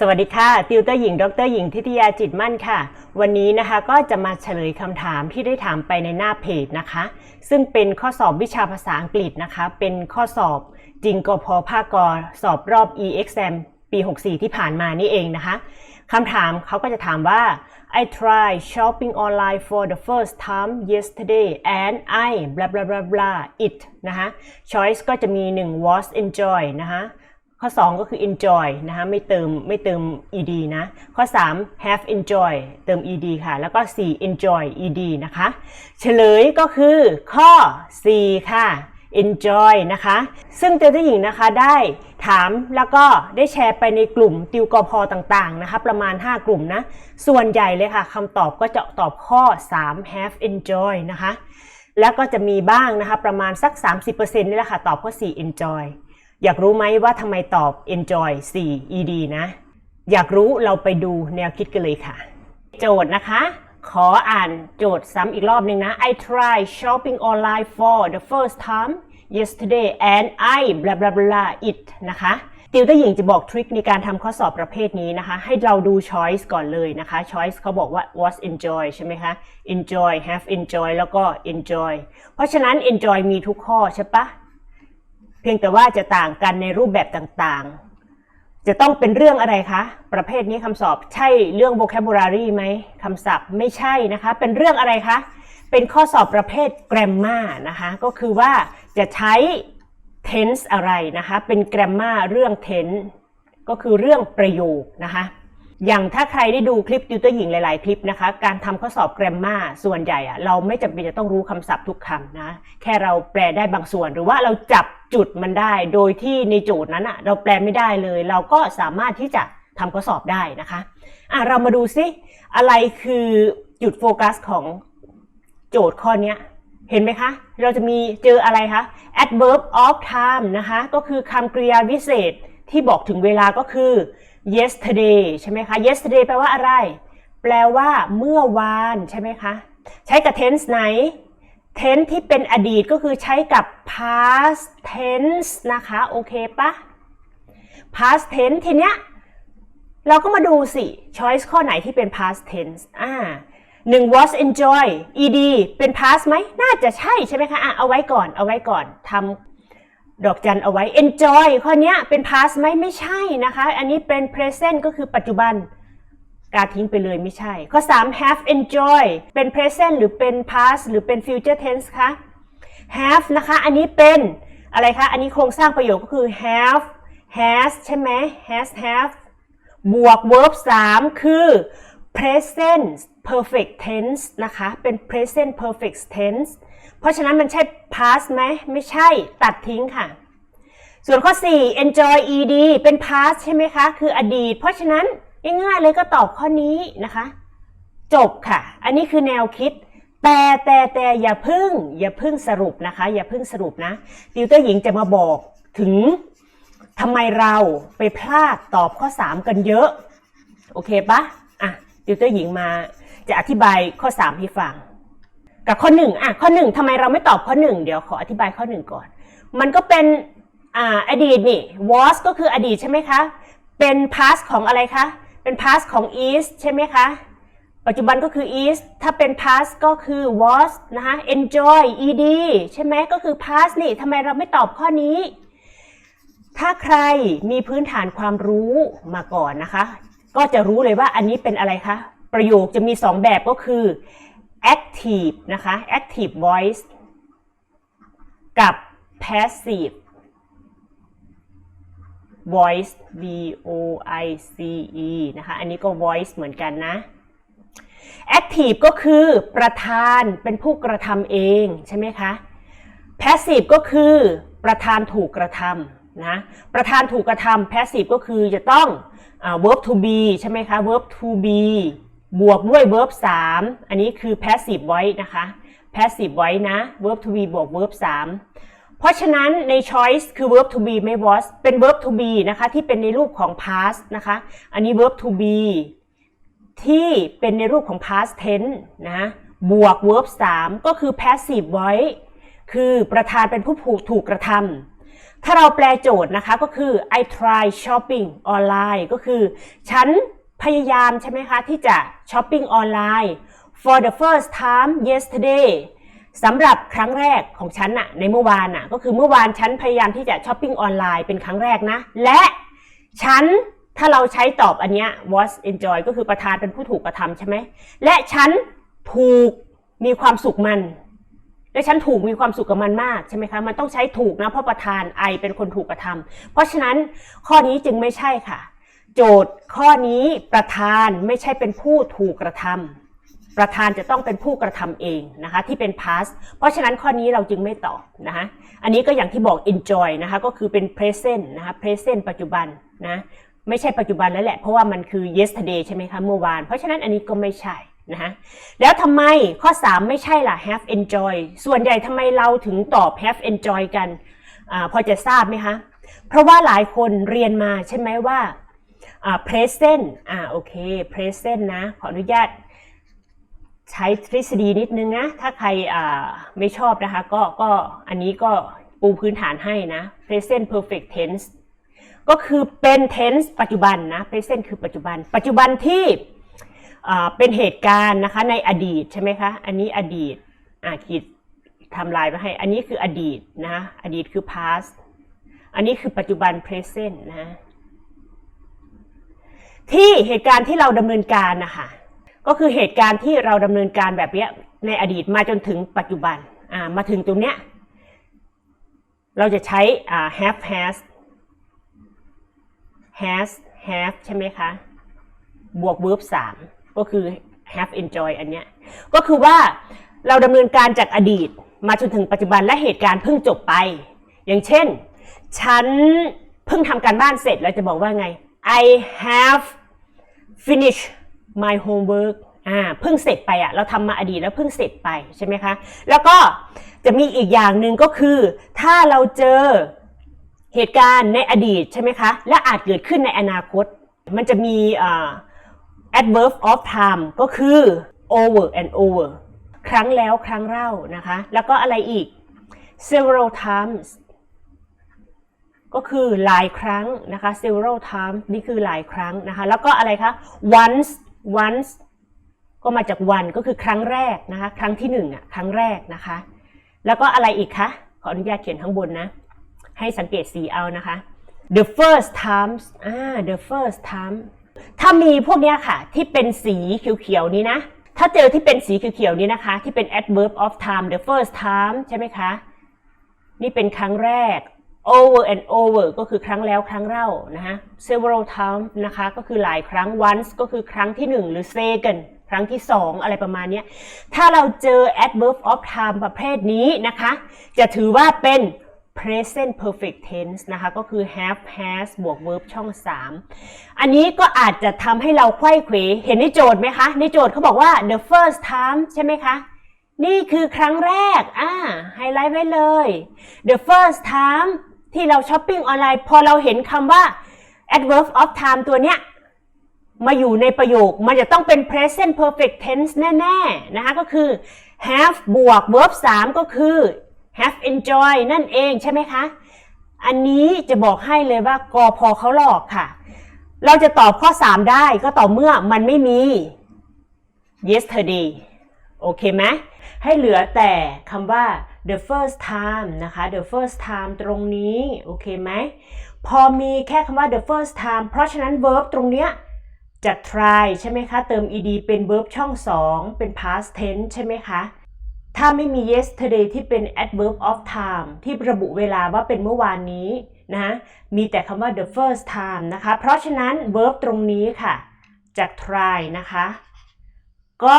สวัสดีค่ะ ติวเตอร์หญิง ดรหญิงทิตยาจิตมั่นค่ะ วันนี้นะคะก็จะมาเฉลยคำถามที่ได้ถามไปในหน้าเพจนะคะ ซึ่งเป็นข้อสอบวิชาภาษาอังกฤษนะคะ เป็นข้อสอบจริงกพภาคกสอบรอบ e-exam ปี 64 ที่ผ่านมานี่เองนะคะคำถามเขาก็จะถามว่า I tried shopping online for the first time yesterday and I blah blah blah blah it นะคะ choice ก็จะมี 1 was enjoy นะคะ ข้อ 2 ก็คือ enjoy นะคะไม่เติมไม่เติม ed นะ ข้อ 3 have enjoy เติม ed ค่ะ แล้วก็ 4 enjoy ed นะคะ เฉลยก็คือข้อ 4 ค่ะ enjoy นะคะ ซึ่งเจ้าหญิงนะคะได้ถามแล้วก็ได้แชร์ไปในกลุ่มติวกอพอต่างๆนะคะประมาณ 5 กลุ่มนะ ส่วนใหญ่เลยค่ะคำตอบก็จะตอบข้อ 3 have enjoy นะคะ แล้วก็จะมีบ้างนะคะประมาณสัก 30%นี่แหละค่ะตอบข้อ 4 enjoy อยากรู้ไหมว่าทำไมตอบ enjoy 4 ed นะ อยากรู้เราไปดูแนวคิดกันเลยค่ะ โจทย์นะคะ ขออ่านโจทย์ซ้ำอีกรอบหนึ่งนะ I tried shopping online for the first time yesterday and I blah blah blah it นะคะติวเตอร์หญิงจะบอกทริคในการทำข้อสอบประเภทนี้นะคะ ให้เราดู choice ก่อนเลยนะคะ choice เขาบอกว่า was enjoy ใช่ไหมคะ enjoy have enjoy แล้วก็ enjoy เพราะฉะนั้น enjoy มีทุกข้อใช่ปะ เพียงแต่ว่าจะต่างกันในรูปแบบต่างๆ จะต้องเป็นเรื่องอะไรคะ ประเภทนี้คำสอบใช่เรื่อง vocabulary ไหมคำศัพท์ไม่ใช่นะคะ เป็นเรื่องอะไรคะ เป็นข้อสอบประเภท grammar นะคะ ก็คือว่าจะใช้ tense อะไรนะคะ เป็น grammar เรื่อง tense ก็คือเรื่องประโยคนะคะ อย่างถ้าใครได้ดูคลิปติวเตอร์หญิงหลาย ๆ คลิปนะคะ การทำข้อสอบ grammar ส่วนใหญ่อะเราไม่จำเป็นจะต้องรู้คำศัพท์ทุกคำนะ แค่เราแปลได้บางส่วน หรือว่าเราจับ จุดมันได้ โดยที่ในโจทย์นั้นอะเราแปลไม่ได้เลย เราก็สามารถที่จะทำข้อสอบได้นะคะอะเรามาดูซิอะไรคือจุดโฟกัสของโจทย์ข้อนี้เห็นไหมคะ เราจะมีเจออะไรคะ adverb of time นะคะ ก็คือคำกริยาวิเศษที่บอกถึงเวลาก็คือ yesterday ใช่ไหมคะ yesterday แปลว่าอะไร แปลว่าเมื่อวานใช่ไหมคะ ใช้กับ tense ไหน tense ที่เป็นอดีตก็คือใช้กับ past tense นะคะ โอเคปะ past tense ทีเนี้ยเราก็มาดูสิ choice ข้อไหนที่เป็น past tense อ่าหนึ่ง was enjoy ed เป็น past ไหม น่าจะใช่ใช่ไหมคะ อะ เอาไว้ก่อน เอาไว้ก่อนทำดอกจันเอาไว้ enjoy ข้อเนี้ยเป็น past ไหม ไม่ใช่นะคะ อันนี้เป็น present ก็คือปัจจุบัน การทิ้งไปเลยไม่ใช่ ข้อ 3 have enjoy เป็น present หรือเป็น past หรือเป็น future tense คะ have นะคะ อันนี้เป็นอะไรคะ อันนี้โครงสร้างประโยคก็คือ have has ใช่ไหม has have บวก verb 3 คือ present perfect tense นะคะ เป็น present perfect tense เพราะฉะนั้นมันใช่ past ไหม ไม่ใช่ ตัดทิ้งค่ะ ส่วนข้อ 4 enjoy ed เป็น past ใช่ไหมคะ คืออดีต เพราะฉะนั้น ง่ายๆเลยก็ตอบข้อนี้นะคะ จบค่ะ อันนี้คือแนวคิด แต่แต่แต่อย่าพึ่ง อย่าพึ่งสรุปนะคะ อย่าพึ่งสรุปนะติวเตอร์หญิงจะมาบอกถึงทำไมเราไปพลาดตอบข้อ 3 กันเยอะ โอเคปะอะติวเตอร์หญิงมาจะอธิบายข้อ 3 ให้ฟัง กับข้อ 1 อะ ข้อ 1ทำไมเราไม่ตอบข้อ 1 เดี๋ยวขออธิบายข้อ 1 ก่อน มันก็เป็นอ่าอดีตนี่ was ก็คืออดีตใช่ไหมคะ เป็น past ของอะไรคะ เป็น past ของ is ใช่ไหมคะ ปัจจุบันก็คือ is ถ้าเป็น past ก็คือ was นะคะ enjoy ed ใช่ไหมก็คือ past นี่ทำไมเราไม่ตอบข้อนี้ ถ้าใครมีพื้นฐานความรู้มาก่อนนะคะ ก็จะรู้เลยว่าอันนี้เป็นอะไรคะ ประโยคจะมี 2 แบบก็คือ active นะคะ active voice กับ passive voice v o i c e นะคะ อันนี้ก็ voice เหมือนกันนะ active ก็คือประธานเป็นผู้กระทำเองใช่ไหมคะ passive ก็คือประธานถูกกระทำนะ ประธานถูกกระทำ passive ก็คือจะต้อง verb to be ใช่ไหมคะ verb to be บวกด้วย verb 3 อันนี้คือ passive voice นะคะ passive voice นะ verb to be บวก verb 3 เพราะฉะนั้นใน choice คือ verb to be ไม่ was เป็น verb to be นะคะที่เป็นในรูปของ past นะคะ อันนี้ verb to be ที่เป็นในรูปของ past tense นะบวก verb 3 ก็คือ passive voice คือประธานเป็นผู้ถูกถูกกระทำถ้าเราแปลโจทย์นะคะก็คือ I try shopping online ก็คือ ฉันพยายามใช่ไหมคะ ที่จะช้อปปิ้งออนไลน์ for the first time yesterday สำหรับครั้งแรกของฉันอะในเมื่อวานอะก็คือเมื่อวานฉันพยายามที่จะช้อปปิ้งออนไลน์เป็นครั้งแรกนะ และฉันถ้าเราใช้ตอบอันเนี้ย was enjoy ก็คือประธานเป็นผู้ถูกกระทำใช่ไหมและฉันถูกมีความสุขมัน และฉันถูกมีความสุขกับมันมากใช่ไหมคะมันต้องใช้ถูกนะเพราะประธานไอเป็นคนถูกกระทำเพราะฉะนั้นข้อนี้จึงไม่ใช่ค่ะ โจทย์ข้อนี้ประธานไม่ใช่เป็นผู้ถูกกระทำ ประธานจะต้องเป็นผู้กระทำเองนะคะที่เป็น past เพราะฉะนั้นข้อนี้เราจึงไม่ตอบนะคะอันนี้ก็อย่างที่บอก enjoy นะคะก็คือเป็น present นะคะ present ปัจจุบันนะไม่ใช่ปัจจุบันแล้วแหละ เพราะว่ามันคือ yesterday ใช่ไหมคะเมื่อวาน เพราะฉะนั้นอันนี้ก็ไม่ใช่นะคะแล้วทำไมข้อ 3 ไม่ใช่ล่ะ have enjoy ส่วนใหญ่ทำไมเราถึงตอบ have enjoy กันอพอจะทราบไหมคะ เพราะว่าหลายคนเรียนมาใช่ไหมว่า present อ่าโอเค present นะ ขออนุญาต ใช้ทฤษฎีนิดนึงนะ ถ้าใครไม่ชอบนะคะ ก็ก็อันนี้ก็ปูพื้นฐานให้นะ present perfect tense ก็คือเป็น tense ปัจจุบันนะ present คือปัจจุบัน ปัจจุบันที่เป็นเหตุการณ์นะคะในอดีตใช่ไหมคะ อันนี้อดีตอ่าขีดทำลายมาให้ อันนี้คืออดีตนะ อดีตคือ past อันนี้คือปัจจุบัน present นะ ที่เหตุการณ์ที่เราดำเนินการนะคะ ก็คือเหตุการณ์ที่เราดำเนินการแบบเนี้ยในอดีตมาจนถึงปัจจุบันอ่ามาถึงตรงเนี้ยเราจะใช้อ่า have has has have ใช่ไหมคะ บวก verb 3ก็คือ have enjoy อันเนี้ยก็คือว่าเราดำเนินการจากอดีตมาจนถึงปัจจุบันและเหตุการณ์เพิ่งจบไป อย่างเช่น ฉันเพิ่งทำการบ้านเสร็จเราจะบอกว่าไง I have finished my homework อ่าเพิ่งเสร็จไปอะเราทำมาอดีตแล้วเพิ่งเสร็จไปใช่ไหมคะ แล้วก็จะมีอีกอย่างหนึ่งก็คือ ถ้าเราเจอเหตุการณ์ในอดีตใช่ไหมคะ และอาจเกิดขึ้นในอนาคต มันจะมีอ่า adverb of time ก็คือ over and over ครั้งแล้วครั้งเล่านะคะ แล้วก็อะไรอีก several times ก็คือหลายครั้งนะคะ several times นี่คือหลายครั้งนะคะ แล้วก็อะไรคะ once once ก็มาจาก one ก็คือครั้งแรกนะคะ ครั้งที่หนึ่งอะครั้งแรกนะคะ แล้วก็อะไรอีกคะ ขออนุญาตเขียนข้างบนนะ ให้สังเกตสีเอานะคะ the first times อ่า the first time ถ้ามีพวกเนี้ยค่ะ ที่เป็นสีเขียวๆนี้นะ ถ้าเจอที่เป็นสีเขียวๆนี้นะคะ ที่เป็น adverb of time the first time ใช่ไหมคะ นี่เป็นครั้งแรก over and over ก็คือครั้งแล้วครั้งเล่านะฮะ several times นะคะก็คือหลายครั้ง once ก็คือครั้งที่หนึ่งหรือ second ครั้งที่สองอะไรประมาณนี้ถ้าเราเจอ adverb of time ประเภทนี้นะคะ จะถือว่าเป็น present perfect tense นะคะ ก็คือ have has บวก verb ช่อง 3 อันนี้ก็อาจจะทำให้เราไขว้เขวเห็นในโจทย์ไหมคะ ในโจทย์เขาบอกว่า the first time ใช่ไหมคะ นี่คือครั้งแรก อ่าไฮไลท์ไว้เลย the first time ที่เราช้อปปิ้งออนไลน์ พอเราเห็นคำว่า adverb of time ตัวเนี้ยมาอยู่ในประโยค มันจะต้องเป็น present perfect tense แน่ ๆ นะคะ ก็คือ have บวก verb 3 ก็คือ have enjoy นั่นเองใช่ไหมคะ อันนี้จะบอกให้เลยว่ากอพอเขาหลอกค่ะ เราจะตอบข้อ 3 ได้ก็ต่อเมื่อมันไม่มี yesterday โอเคไหมให้เหลือแต่คำว่า the first time นะคะ the first time ตรงนี้ โอเคไหม พอมีแค่คำว่า the first time เพราะฉะนั้น verb ตรงเนี้ยจะ try ใช่ไหมคะ เติม ed เป็น verb ช่อง 2 เป็น past tense ใช่ไหมคะ ถ้าไม่มี yesterday ที่เป็น adverb of time ที่ระบุเวลาว่าเป็นเมื่อวานนี้นะมีแต่คำว่า the first time นะคะ เพราะฉะนั้น verb ตรงนี้ค่ะ จาก try นะคะ ก็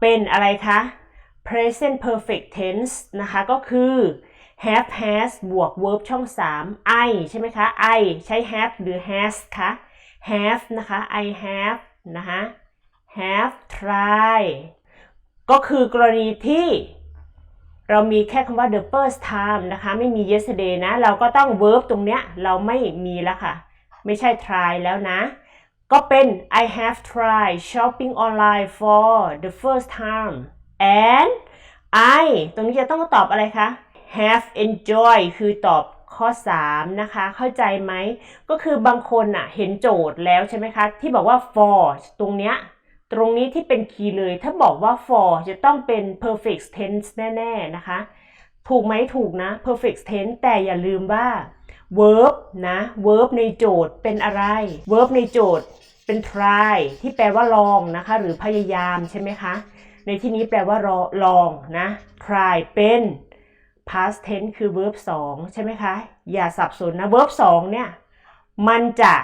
เป็นอะไรคะ present perfect tense นะคะก็คือ have has บวก verb ช่อง 3 I ใช่ไหมคะ I ใช้ have หรือ has คะ have นะคะ I have นะคะ have try ก็คือกรณีที่เรามีแค่คำว่า the first time นะคะไม่มี yesterday นะ เราก็ต้อง verb ตรงเนี้ยเราไม่มีแล้วค่ะ ไม่ใช่ try แล้วนะ ก็เป็น I have tried shopping online for the first time and I ตรงนี้จะต้องตอบอะไรคะ have enjoyed คือตอบข้อ 3 นะคะ เข้าใจไหม ก็คือบางคนอะเห็นโจทย์แล้วใช่ไหมคะ ที่บอกว่า for ตรงเนี้ยตรงนี้ที่เป็นคีย์เลย ถ้าบอกว่า for จะต้องเป็น perfect tense แน่ ๆ นะคะ ถูกไหมถูกนะ perfect tense แต่อย่าลืมว่า verb นะ verb ในโจทย์เป็นอะไร verb ในโจทย์เป็น try ที่แปลว่าลองนะคะ หรือพยายามใช่ไหมคะ ในที่นี้แปลว่ารอลองนะ try เป็น past tense คือ verb 2 ใช่ไหมคะ อย่าสับสนนะ verb 2 เนี่ย มันจะ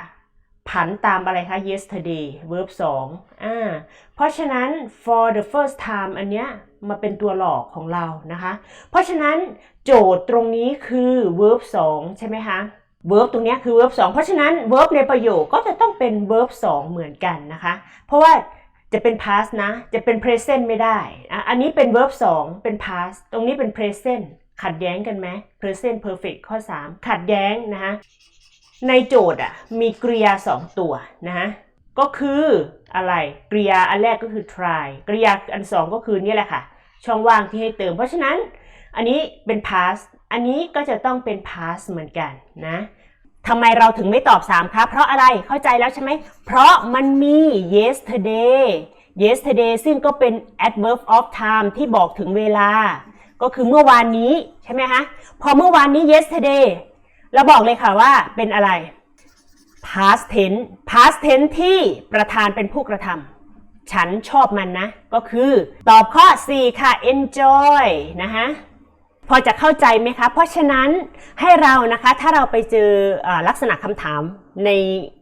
ผันตามอะไรคะ yesterday verb 2อ่าเพราะฉะนั้น for the first time อันเนี้ยมาเป็นตัวหลอกของเรานะคะ เพราะฉะนั้นโจทย์ตรงนี้คือ verb 2 ใช่ไหมคะ verb ตรงเนี้ยคือ verb 2 เพราะฉะนั้น verb ในประโยคก็จะต้องเป็น verb 2 เหมือนกันนะคะ เพราะว่า จะเป็น past นะ จะเป็น present ไม่ได้อะอันนี้เป็น verb 2 เป็น past ตรงนี้เป็น present ขัดแย้งกันไหม present perfect ข้อ 3 ขัดแย้งนะคะในโจทย์อะมีกริยา 2 ตัวนะฮะ ก็คืออะไรกริยาอันแรกก็คือ try กริยาอันสองก็คือนี่แหละค่ะ ช่องว่างที่ให้เติม เพราะฉะนั้นอันนี้เป็น past อันนี้ก็จะต้องเป็น past เหมือนกันนะ ทำไมเราถึงไม่ตอบ 3ครับเพราะอะไรเข้าใจแล้วใช่ไหม เพราะมันมี yesterday yesterday ซึ่งก็เป็น adverb of time ที่บอกถึงเวลา ก็คือเมื่อวานนี้ใช่ไหมคะ พอเมื่อวานนี้ yesterday เราบอกเลยค่ะว่าเป็นอะไร past tense past tense ที่ประธานเป็นผู้กระทำฉันชอบมันนะ ก็คือตอบข้อ 4 ค่ะ enjoy นะคะ พอจะเข้าใจไหมคะ เพราะฉะนั้นให้เรานะคะถ้าเราไปเจอลักษณะคำถามใน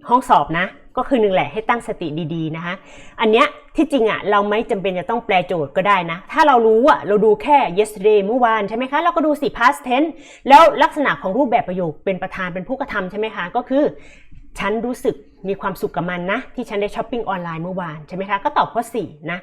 ห้องสอบนะ ก็คือหนึ่งแหละให้ตั้งสติดีๆนะคะอันเนี้ยที่จริงอะเราไม่จำเป็นจะต้องแปลโจทย์ก็ได้นะ ถ้าเรารู้อะเราดูแค่ yesterday เมื่อวานใช่ไหมคะ เราก็ดูสิ past tense แล้วลักษณะของรูปแบบประโยคเป็นประธานเป็นผู้กระทำใช่ไหมคะ ก็คือ ฉันรู้สึกมีความสุขกับมันนะ ที่ฉันได้ช้อปปิ้งออนไลน์เมื่อวานใช่ไหมคะก็ตอบข้อ4นะ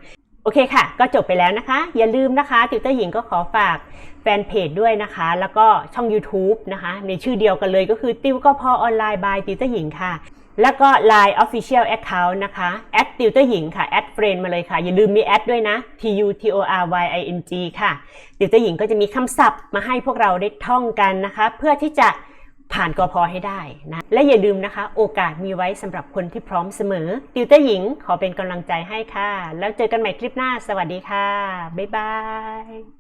โอเคค่ะ ก็จบไปแล้วนะคะ อย่าลืมนะคะติวเตอร์หญิงก็ขอฝากแฟนเพจด้วยนะคะ แล้วก็ช่อง YouTube นะคะ ในชื่อเดียวกันเลยก็คือติวก็พอออนไลน์ by ติวเตอร์หญิงค่ะ แล้วก็ Line Official Account นะคะแอดติวเตอร์หญิงค่ะแอดเฟรนมาเลยค่ะ อย่าลืมมีแอดด้วยนะ T U T O R Y I N G ค่ะติวเตอร์หญิงก็จะมีคำศัพท์มาให้พวกเราได้ท่องกันนะคะ เพื่อที่จะ ผ่านกพอให้ได้นะและอย่าลืมนะคะ โอกาสมีไว้สำหรับคนที่พร้อมเสมอ ติวเตอร์หญิงขอเป็นกำลังใจให้ค่ะ แล้วเจอกันใหม่คลิปหน้า สวัสดีค่ะ บ๊ายบาย